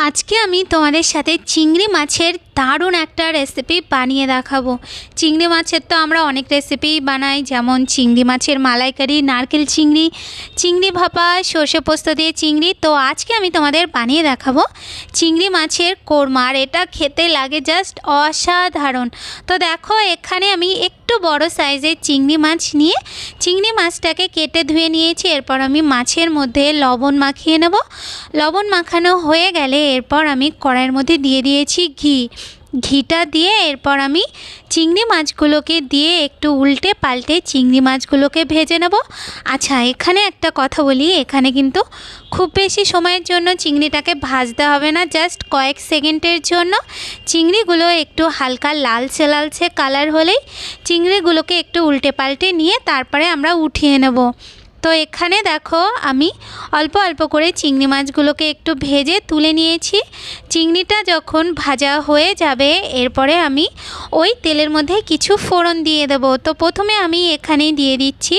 আজকে আমি তোমাদের সাথে চিংড়ি মাছের দারুণ একটা রেসিপি বানিয়ে দেখাবো। চিংড়ি মাছের তো আমরা অনেক রেসিপিই বানাই, যেমন চিংড়ি মাছের মালাইকারি, নারকেল চিংড়ি চিংড়ি ভাপা, সর্ষে পোস্ত দিয়ে চিংড়ি। তো আজকে আমি তোমাদের বানিয়ে দেখাবো চিংড়ি মাছের কোরমা। আর এটা খেতে লাগে জাস্ট অসাধারণ। তো দেখো, এখানে আমি একটু বড় সাইজের চিংড়ি মাছ নিয়ে চিংড়ি মাছটাকে কেটে ধুয়ে নিয়েছি। এরপর আমি মাছের মধ্যে লবণ মাখিয়ে নেব। লবণ মাখানো হয়ে গেলে এরপর আমি কড়াইয়ের মধ্যে দিয়ে দিয়েছি ঘি। ঘিটা দিয়ে এরপর আমি চিংড়ি মাছগুলোকে দিয়ে একটু উল্টে পাল্টে চিংড়ি মাছগুলোকে ভেজে নেব। আচ্ছা এখানে একটা কথা বলি, এখানে কিন্তু খুব বেশি সময়ের জন্য চিংড়িটাকে ভাজতে হবে না, জাস্ট কয়েক সেকেন্ডের জন্য। চিংড়িগুলো একটু হালকা লালচে লালচে কালার হলেই চিংড়িগুলোকে একটু উল্টে পাল্টে নিয়ে তারপরে আমরা উঠিয়ে নেব। তো এখানে দেখো আমি অল্প অল্প করে চিংড়ি মাছগুলোকে একটু ভেজে তুলে নিয়েছি। চিংড়িটা যখন ভাজা হয়ে যাবে, এরপরে আমি ওই তেলের মধ্যে কিছু ফোড়ন দিয়ে দেব। তো প্রথমে আমি এখানে দিয়ে দিচ্ছি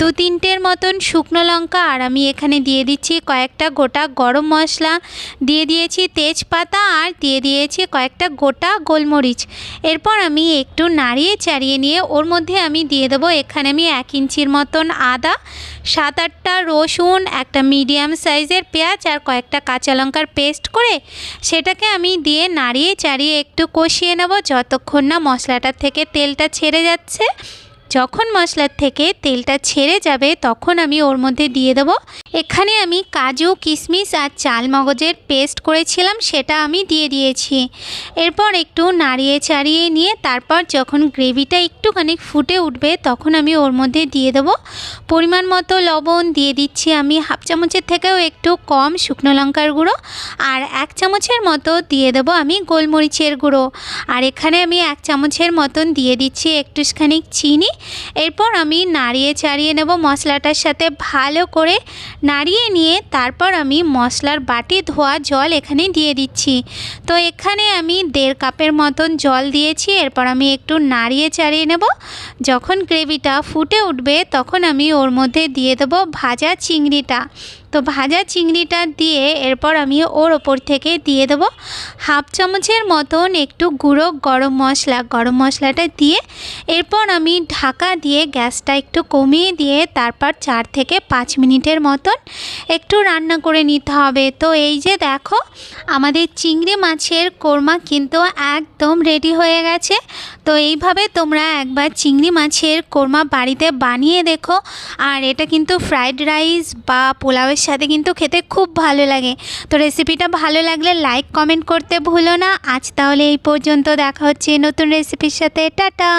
দু তিনটের মতন শুকনো লঙ্কা, আর আমি এখানে দিয়ে দিচ্ছি কয়েকটা গোটা গরম মশলা। দিয়ে দিয়েছি তেজপাতা, আর দিয়ে দিয়েছি কয়েকটা গোটা গোলমরিচ। এরপর আমি একটু নাড়িয়ে চাড়িয়ে নিয়ে ওর মধ্যে আমি দিয়ে দেবো এখানে আমি এক ইঞ্চির মতন আদা। সাত আটটা রসুন, একটা মিডিয়াম সাইজের পেঁয়াজ আর কয়েকটা কাঁচা লঙ্কার পেস্ট করে সেটাকে আমি দিয়ে নাড়িয়ে চাড়িয়ে একটু কষিয়ে নেব যতক্ষণ না মশলাটার থেকে তেলটা ছেড়ে যাচ্ছে। যখন মশলার থেকে তেলটা ছেড়ে যাবে, তখন আমি ওর মধ্যে দিয়ে দেবো। এখানে আমি কাজু কিশমিশ আর চাল মগজের পেস্ট করেছিলাম, সেটা আমি দিয়ে দিয়েছি। এরপর একটু নাড়িয়ে চাড়িয়ে নিয়ে, তারপর যখন গ্রেভিটা একটুখানি ফুটে উঠবে, তখন আমি ওর মধ্যে দিয়ে দেবো। পরিমাণ মতো লবণ দিয়ে দিচ্ছি আমি, হাফ চামচের থেকেও একটু কম শুকনো লঙ্কার গুঁড়ো। আর এক চামচের মতো দিয়ে দেবো আমি গোলমরিচের গুঁড়ো। আর এখানে আমি এক চামচের মতন দিয়ে দিচ্ছি একটুখানি চিনি। এরপর আমি নাড়িয়ে চাড়িয়ে নেব মশলাটার সাথে ভালো করে। নাড়িয়ে নিয়ে তারপর আমি মশলার বাটি ধোয়া জল এখানে দিয়ে দিচ্ছি। তো এখানে আমি দেড় কাপের মতন জল দিয়েছি, এরপর আমি একটু নাড়িয়ে চাড়িয়ে নেব। যখন গ্রেভিটা ফুটে উঠবে, তখন আমি ওর মধ্যে দিয়ে দেবো ভাজা চিংড়িটা। তো ভাজা চিংড়িটা দিয়ে এরপর আমি ওর ওপর থেকে দিয়ে দেবো হাফ চামচের মতন একটু গুঁড়ো গরম মশলা, গরম মশলাটা দিয়ে এরপর আমি ঢাকা দিয়ে গ্যাসটা একটু কমিয়ে দিয়ে তারপর চার থেকে পাঁচ মিনিটের মতন একটু রান্না করে নিতে হবে। তো এই যে দেখো, আমাদের চিংড়ি মাছের কোরমা কিন্তু একদম রেডি হয়ে গেছে। তো এইভাবে তোমরা একবার চিংড়ি মাছের কোরমা বাড়িতে বানিয়ে দেখো। আর এটা কিন্তু ফ্রাইড রাইস বা পোলাওয়ের সাথে কিন্তু খেতে খুব ভালো লাগে। তো রেসিপিটা ভালো লাগলে লাইক কমেন্ট করতে ভুলো না। আজ তাহলে এই পর্যন্ত দেখা হচ্ছে নতুন রেসিপির সাথে। টাটা!